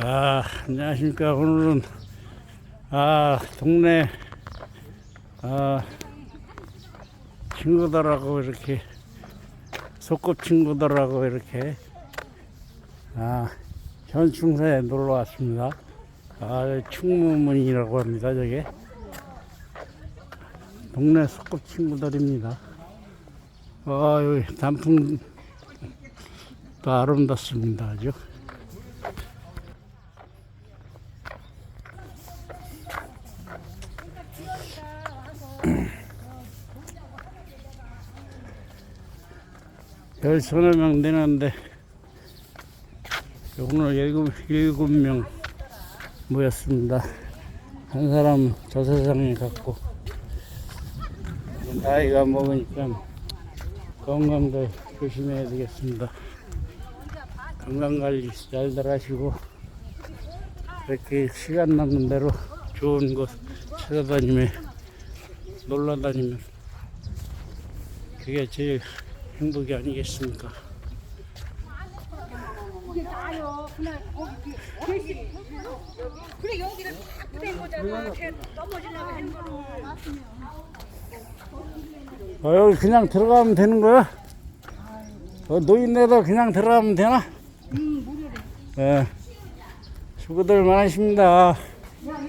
아, 안녕하십니까. 오늘은, 아, 동네, 아, 친구들하고 이렇게, 소꿉 친구들하고 이렇게, 아, 현충사에 놀러 왔습니다. 아, 충무문이라고 합니다, 저게. 동네 소꿉 친구들입니다. 아, 여기 단풍도 아름답습니다, 아주. 열 서너 명 되는데 오늘 일곱, 일곱 명 모였습니다. 한 사람 저 세상에 갔고 나이가 먹으니까 건강도 조심해야 되겠습니다. 건강관리 잘들 하시고 이렇게 시간 남는 대로 좋은 곳 찾아다니며 놀러 다니면 그게 제일 행복이 아니겠습니까? 그래 여기를 탁된 거잖아. 쟤 넘어지려고 하는 거는. 어, 여기 그냥 들어가면 되는 거야? 어, 노인네도 그냥 들어가면 되나? 예. 수고들 많으십니다. 아니,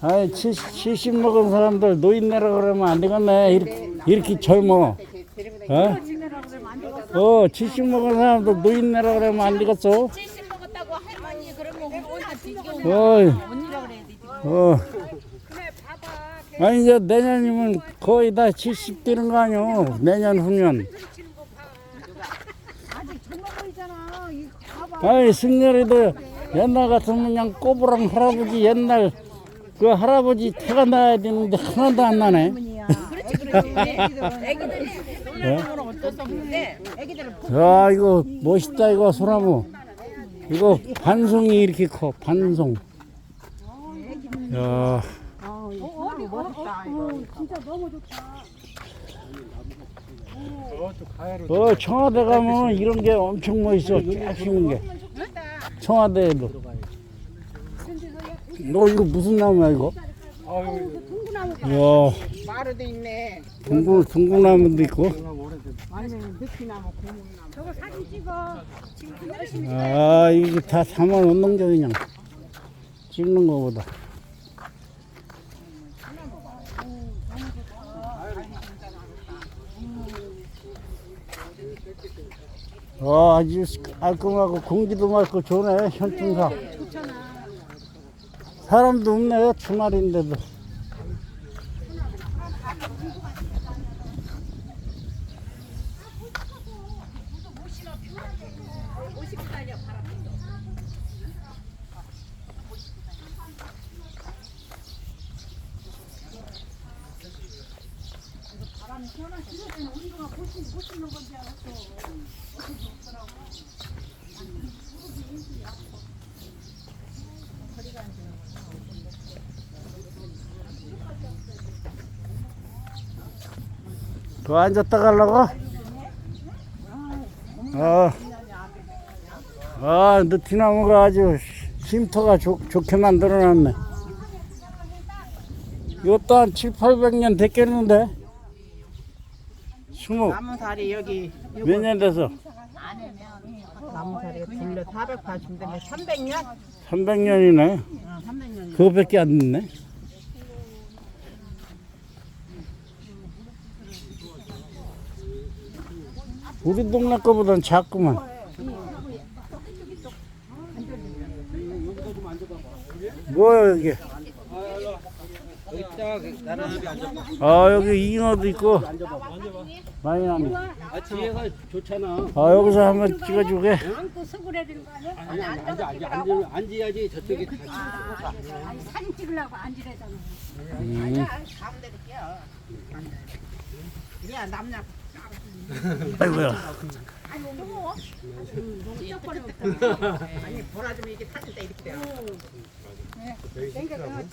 아니 70, 70 먹은 사람들 노인네라 그러면 안 되겠네. 이렇게, 이렇게 젊어. 어? 어, 70 먹은 사람들 노인네라 그러면 안 되겠어. 70 먹었다고 할머니 그러면 뒤져. 어이, 언니라 그래야 돼. 어. 아니 이제 내년이면 거의 다 70 되는 거 아니오 내년 후면 아직 젊어 보이잖아. 이거 봐봐. 아니 승렬이도 옛날 같으면 그냥 꼬부랑 할아버지 옛날 그 할아버지 태가 나야 되는데 하나도 안 나네. 예? 야. 이거 멋있다 이거 소나무. 이거 반송이 이렇게 커 반송. 야 어, 청와대 가면 이런 게 엄청 멋있어 쫙쉬는 게 청와대에도 너 이거 무슨 나무야 이거? 이야 마루도 있네. 둥근 둥근나무도 있고 아니면 느끼나무 고목나무. 저거 사진 찍어. 지금 열심히. 아 이게 다 삼원 운동장 그냥 찍는 거보다 와 아주 깔끔하고 공기도 맑고 좋네 현충사. 사람도 없네 주말인데도 그 앉았다 가려고? 어. 아, 느티나무가 아주 쉼터가 좋, 좋게 만들어 놨네. 이것도 한 7, 800년 됐겠는데? 스무, 나무살이 여기 몇 년 돼서? 나무살이 둘러 480인데 300년? 300년이네. 어, 300년. 그거밖에 안 됐네. 우리 동네 거보단 작구만. 뭐야 이게? 아 여기 잉어도 있고 많이 나네. 아, 뒤에가 좋잖아. 아 여기서 한번 찍어주게. 안고 서구려야 되는 거 아니야? 아니, 아니, 앉아, 앉아, 앉아, 앉아야지 저쪽에. 아니 사진 찍으려고 앉으래잖아. 음. 야. 아이고야. 아니 보라 좀 이게 탔을 때 이렇게 돼요.